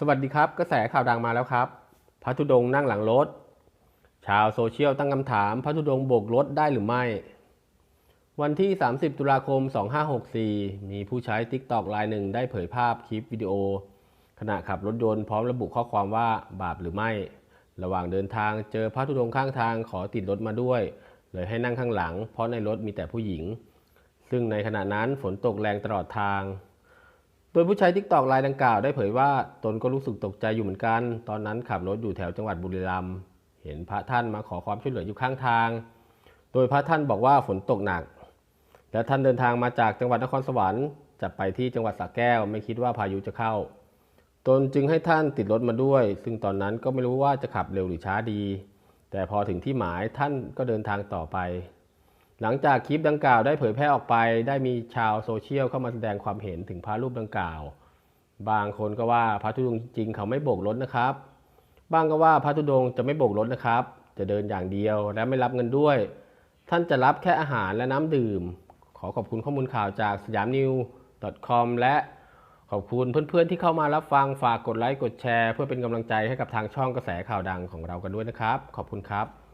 สวัสดีครับ กระแสข่าวดังมาแล้วครับพระธุดงนั่งหลังรถ ชาวโซเชียลตั้งคำถามพระธุดงโบกรถได้หรือไม่ วันที่ 30 ตุลาคม 2564 มีผู้ใช้ TikTok รายหนึ่งได้เผยภาพคลิปวิดีโอ ขณะขับรถยนต์พร้อมระบุข้อความว่าบาปหรือไม่ ระหว่างเดินทางเจอพระธุดงข้างทางขอติดรถมาด้วย เลยให้นั่งข้างหลัง เพราะในรถมีแต่ผู้หญิง ซึ่งในขณะนั้นฝนตกแรงตลอดทาง โดยผู้ใช้ทิกตอกรายดังกล่าวได้เผยว่าตนก็รู้สึกตกใจอยู่เหมือนกัน ตอนนั้นขับรถอยู่แถวจังหวัดบุรีรัมย์เห็นพระท่านมาขอความช่วยเหลืออยู่ข้างทาง โดยพระท่านบอกว่าฝนตกหนัก และท่านเดินทางมาจากจังหวัดนครสวรรค์จะไปที่จังหวัดสระแก้ว ไม่คิดว่าพายุจะเข้า ตนจึงให้ท่านติดรถมาด้วย ซึ่งตอนนั้นก็ไม่รู้ว่าจะขับเร็วหรือช้าดี แต่พอถึงที่หมายท่านก็เดินทางต่อไป หลังจากคลิปดังกล่าวได้เผยแพร่ออกไป ได้มีชาวโซเชียลเข้ามาแสดงความเห็นถึงพระรูปดังกล่าว บางคนก็ว่าพระธุดงค์จริงเขาไม่โบกรถนะครับ บางก็ว่าพระธุดงค์จะไม่โบกรถนะครับ จะเดินอย่างเดียวและไม่รับเงินด้วย ท่านจะรับแค่อาหารและน้ำดื่ม ขอขอบคุณข้อมูลข่าวจากสยามนิว .com และขอบคุณเพื่อนๆที่เข้ามารับฟังฝากกดไลค์กดแชร์ เพื่อเป็นกำลังใจให้กับทางช่องกระแสข่าวดังของเรากันด้วยนะครับ ขอบคุณครับ